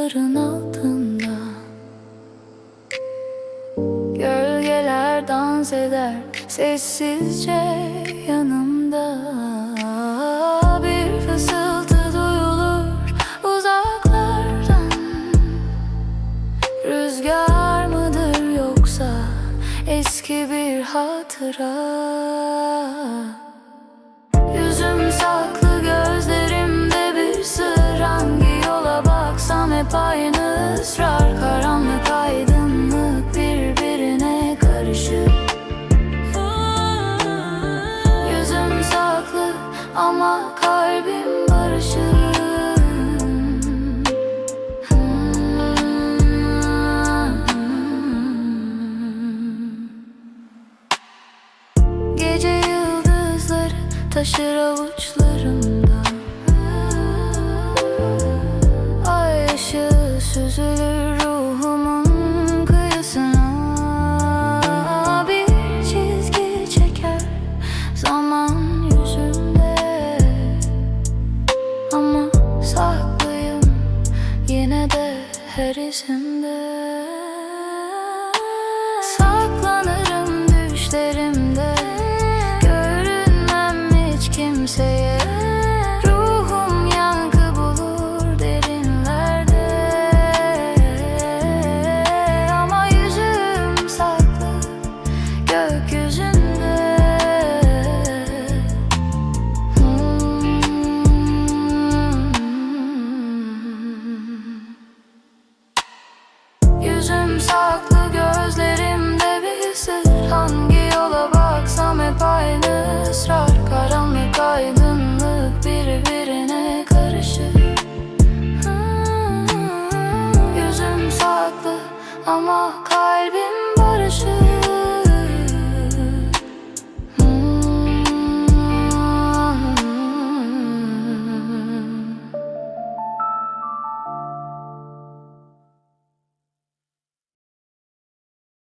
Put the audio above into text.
bulutların altında Gölgeler dans eder sessizce yanımda Bir fısıltı duyulur uzaklardan Rüzgar mıdır yoksa eski bir hatıra hep aynı ısrar. Karanlık aydınlık birbirine karışık. Yüzüm saklı ama kalbim barışık Gece yıldızları taşır avuçlarımda süzülür ruhumun kıyısına. Bir çizgi çeker zaman yüzümde Ama saklıyım yine de her izimde Saklanırım düşlerimde. Görünmem hiç kimseye ama kalbim